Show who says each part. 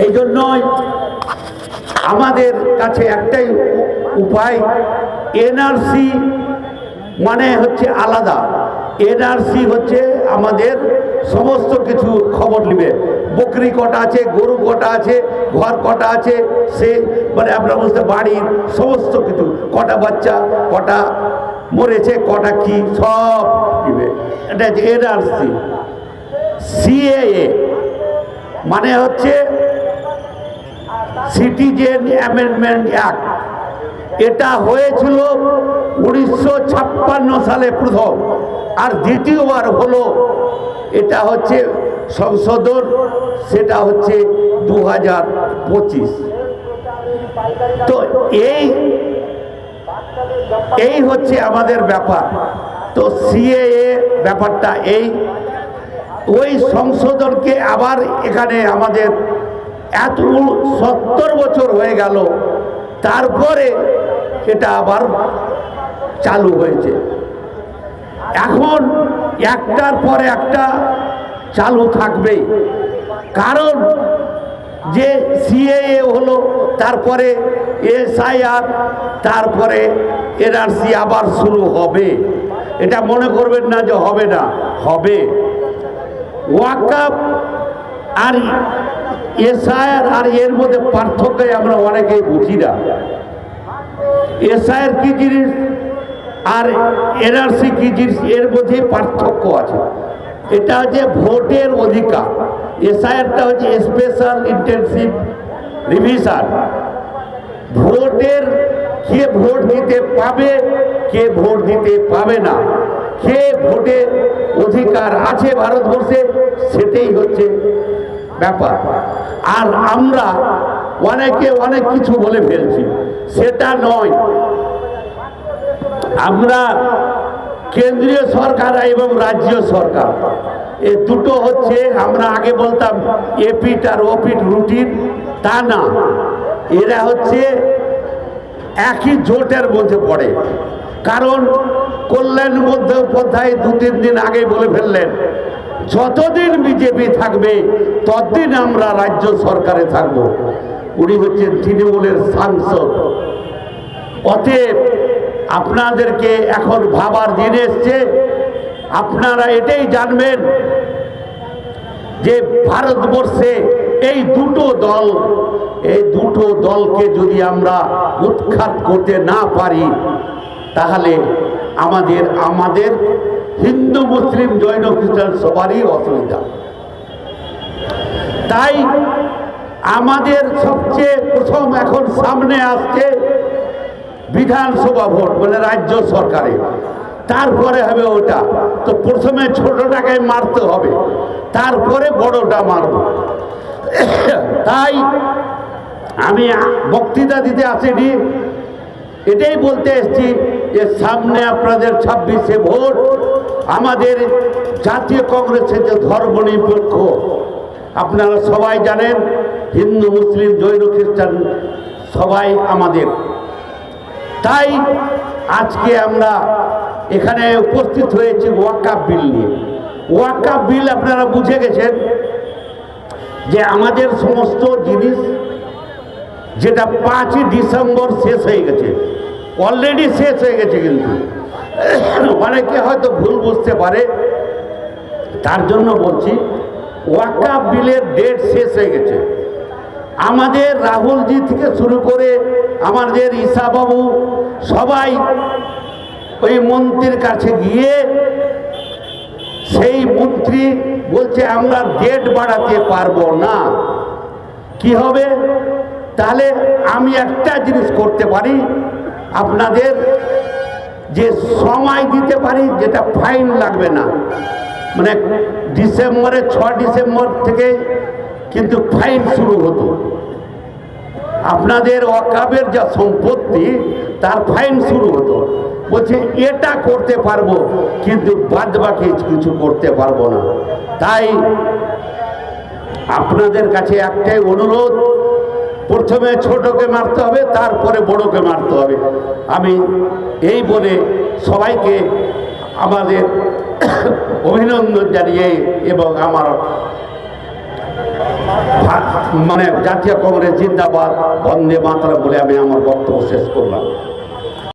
Speaker 1: এই জন্যই আমাদের কাছে একটাই উপায় এনআরসি মানে হচ্ছে আলাদা। এনআরসি হচ্ছে আমাদের সমস্ত কিছু খবর নেবে। বকরি কটা আছে, গরু কটা আছে, ঘর কটা আছে, সে মানে আপনার বুঝতে বাড়ির সমস্ত কিছু, কটা বাচ্চা, কটা মরেছে, কটা কি, সব নেবে। এটা হচ্ছে এনআরসি সিএএ মানে হচ্ছে সিটিজেন অ্যামেন্ডমেন্ট অ্যাক্ট এটা হয়েছিল উনিশশো ছাপ্পান্ন সালে প্রথম। আর দ্বিতীয়বার হলো, এটা হচ্ছে সংশোধন, সেটা হচ্ছে দু হাজার পঁচিশ। তো এই এই হচ্ছে আমাদের ব্যাপার। তো সিএএ ব্যাপারটা এই। ওই সংশোধনকে আবার এখানে আমাদের এত সত্তর বছর হয়ে গেল, তারপরে এটা আবার চালু হয়েছে। এখন একটার পর একটা চালু থাকবেই। কারণ যে সিএএ হলো, তারপরে এসআইআর তারপরে এনআরসি আবার শুরু হবে। এটা মনে করবেন না যে হবে না, হবে। ওয়াকাপ আর এসআইআর আর এর মধ্যে পার্থক্য আমরা অনেকেই বুঝি না। এসআইআর কি জিনিস আর এনআরসি কি জিনিস এর মধ্যে পার্থক্য আছে। এটা হচ্ছে ভোটের অধিকার। এসআইআরটা হচ্ছে স্পেশাল ইন্টেনসিভ রিভিশন ভোটের কে ভোট দিতে পাবে, কে ভোট দিতে পাবে না। কে ভোটের অধিকার আছে ভারতবর্ষে, সেটাই হচ্ছে ব্যাপার। আর আমরা অনেকে অনেক কিছু বলে ফেলছি, সেটা নয়। আমরা কেন্দ্রীয় সরকার এবং রাজ্য সরকার, এ দুটো হচ্ছে, আমরা আগে বলতাম এপিট আর ওপিট রুটিন, তা না। এরা হচ্ছে একই জোটের মধ্যে পড়ে। কারণ কল্যাণ মধ্যে উপাধ্যায় দু তিন দিন আগে বলে ফেললেন যতদিন বিজেপি থাকবে, ততদিন আমরা রাজ্য সরকারে থাকব। উনি হচ্ছেন তৃণমূলের সাংসদ। অতএব আপনাদেরকে এখন ভাবার দিন এসছে। আপনারা এটাই জানবেন যে ভারতবর্ষে এই দুটো দল, এই দুটো দলকে যদি আমরা উৎখাত করতে না পারি, তাহলে আমাদের আমাদের হিন্দু, মুসলিম, জৈন, খ্রিস্টান সবারই অসুবিধা। তাই আমাদের সবচেয়ে প্রথম এখন সামনে আসছে বিধানসভা ভোট মানে রাজ্য সরকারে তারপরে হবে ওটা। তো প্রথমে ছোটটাকে মারতে হবে, তারপরে বড়টা মারব। তাই আমি বক্তৃতা দিতে আসিনি। এটাই বলতে এসছি যে সামনে আপনাদের ছাব্বিশে ভোট, আমাদের জাতীয় কংগ্রেসের যে ধর্মনিরপেক্ষ আপনারা সবাই জানেন, হিন্দু, মুসলিম, জৈন, খ্রিস্টান, সবাই আমাদের। তাই আজকে আমরা এখানে উপস্থিত হয়েছি ওয়াকাপ বিল নিয়ে। ওয়াকাপ বিল আপনারা বুঝে গেছেন যে আমাদের সমস্ত জিনিস যেটা পাঁচই ডিসেম্বর শেষ হয়ে গেছে। অলরেডি শেষ হয়ে গেছে কিন্তু। অনেকে হয়তো ভুল বুঝতে পারে? তার জন্য বলছি ওয়াকাপ বিলের ডেট শেষ হয়ে গেছে। আমাদের রাহুলজি থেকে শুরু করে আমাদের ঈশাবাবু সবাই ওই মন্ত্রীর কাছে গিয়ে সেই মন্ত্রী বলছে, আমরা ডেট বাড়াতে পারব না। কি হবে? তাহলে আমি একটা জিনিস করতে পারি আপনাদের যে সময় দিতে পারি, যেটা ফাইন লাগবে না। মানে ডিসেম্বরে ছ ডিসেম্বর থেকে কিন্তু ফাইন শুরু হতো। আপনাদের অকাবের যা সম্পত্তি, তার ফাইন শুরু হতো। বলছে, এটা করতে পারব, কিন্তু বাদ বাকি কিছু করতে পারব না। তাই আপনাদের কাছে একটাই অনুরোধ প্রথমে ছোটকে মারতে হবে, তারপরে বড়কে মারতে হবে। আমি এই বলে সবাইকে আমাদের অভিনন্দন জানিয়ে এবং আমার মানে জাতীয় কংগ্রেস জিন্দাবাদ, বন্দে মাতরম বলে আমি আমার বক্তব্য শেষ করলাম।